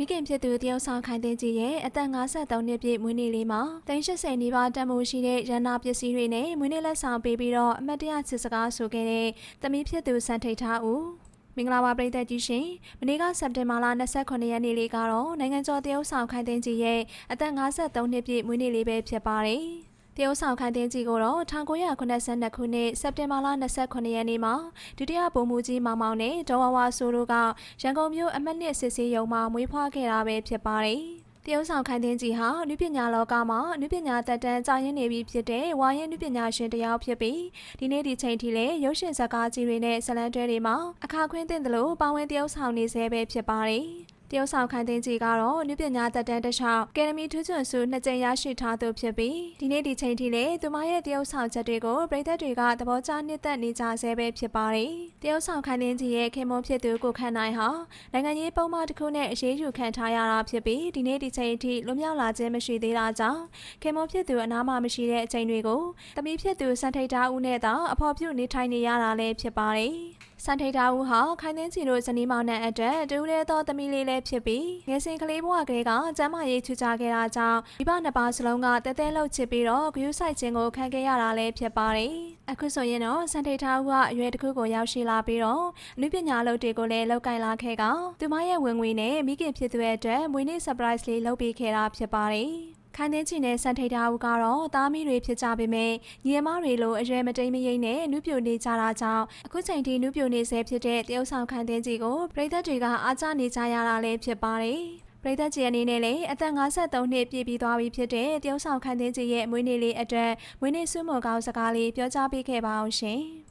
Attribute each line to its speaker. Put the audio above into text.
Speaker 1: မိခင်ဖြစ်သူတယောက်ဆောင်ခိုင်သိန်းကြီးရဲ့အသက်53နှစ်ပြည့်မွေးနေ့လေးမှာ380နီးပါးတန်ဖိုးရှိတဲ့ရန်နာပစ္စည်းတွေနဲ့မွေးနေ့လက်ဆောင်ပေးပြီးတော့အမတ်တရချစ်စကားဆိုခဲ့တဲ့သမီးဖြစ်သူစံထိတ်ထားဦးမင်္ဂလာပါပရိသတ်ကြီးရှင်မနေ့ကစက်တင်ဘာလ29ရက်နေ့လေးကတော့နိုင်ငံကျော်တရုတ်ဆောင်ခိုင်သိန်းကြီးရဲ့အသက်53နှစ်ပြည့်မွေးနေ့လေးပဲဖြစ်ပါတယ် တရုတ်ဆောင်ခိုင်တင်းကြီးကိုတော့1982ခုနှစ်စက်တင်ဘာလ29ရက်နေ့မှာဒုတိယဗိုလ်မှူးကြီးမောင်မောင်နဲ့ဒေါ်ဝဝဆိုတို့ကရန်ကုန်မြို့အမှတ်နှစ်စစ်ဆေးရုံမှာမွေးဖွားခဲ့တာပဲဖြစ်ပါတယ်။တရုတ်ဆောင်ခိုင်တင်းကြီးဟာနုပညာလောကမှာနုပညာတက်တန်းကြာရင်းနေပြီဖြစ်တဲ့ဝါရင်နုပညာရှင်တစ်ယောက်ဖြစ်ပြီးဒီနေ့ဒီချိန်ထိလည်းရုပ်ရှင်ဇာတ်ကားကြီးတွေနဲ့ဇာတ်လမ်းတွဲတွေမှာအခါခွင့်တင်တယ်လို့ပါဝင်တရုတ်ဆောင်နေဆဲပဲဖြစ်ပါတယ်။ တရုတ်ဆောင်ခိုင်သိန်းကြီးကတော့နုပညာတက်တန်းတစ်လျှောက်ကယ်ဒမီထူးချွန်ဆုနှစ်ကြိမ်ရရှိထားသူဖြစ်ပြီးဒီနေ့ဒီချိန်ထိလည်းသူမရဲ့တရုတ်ဆောင်ချက်တွေကိုပြည်သက်တွေကသဘောကျနှစ်သက်နေကြဆဲပဲဖြစ်ပါတယ်။တရုတ်ဆောင်ခိုင်သိန်းကြီးရဲ့ခင်မွန်ဖြစ်သူကိုခန့်နိုင်ဟာနိုင်ငံရေးပုံမှန်တစ်ခုနဲ့အရေးယူခံထားရတာဖြစ်ပြီးဒီနေ့ဒီချိန်အထိလွတ်မြောက်လာခြင်းမရှိသေးတာကြောင့်ခင်မွန်ဖြစ်သူအနားမှာမရှိတဲ့အချိန်တွေကိုတမီးဖြစ်သူစံထိတ်တာဦးနဲ့သာအဖော်ပြုနေထိုင်နေရတာလည်းဖြစ်ပါတယ်။ စန်ထိတ်တာဦးဟာခိုင်သင်းချီတို့ဇနီးမောင်နှံအတွက်တူရဲသောသမီးလေးလည်းဖြစ်ပြီးငယ်စဉ်ကလေးဘဝကလေးကကျမ်းမာရေးချူချခဲ့တာကြောင့်မိဘနှစ်ပါးစလုံးကတဲတဲလှုပ်ချစ်ပြီးတော့ဂရုစိုက်ခြင်းကိုခံခဲ့ရတာလည်းဖြစ်ပါတယ်။အခုဆိုရင်တော့စန်ထိတ်တာဦးကအရွယ်တစ်ခုကိုရောက်ရှိလာပြီးတော့လူပညာလုပ်တွေကိုလည်းလောက်ကင်လာခဲ့ကသူမရဲ့ဝင်ငွေနဲ့မိခင်ဖြစ်သူရဲ့အတွက်မွေးနေ့ surprise လေးလုပ်ပေးခဲ့တာဖြစ်ပါတယ်။ ခိုင်သိန်းချီနဲ့စံထိတ်တာဦးကတော့သားမီးတွေဖြစ်ကြပေမဲ့ညီအမတွေလိုအရွယ်မတိမ်မယိမ့်နဲ့နုပြိုနေကြတာကြောင့်အခုချိန်ထိနုပြိုနေဆဲဖြစ်တဲ့တရုတ်ဆောင်ခိုင်သိန်းချီကိုပြည်သက်တွေကအားကျနေကြရတာလည်းဖြစ်ပါတယ်။ပြည်သက်ကြီးအနေနဲ့လည်းအသက်53နှစ်ပြည့်ပြီးသွားပြီဖြစ်တဲ့တရုတ်ဆောင်ခိုင်သိန်းချီရဲ့မွေးနေ့လေးအတွက်မွေးနေ့ဆုမွန်ကောင်းစကားလေးပြောကြားပေးခဲ့ပါအောင်ရှင်။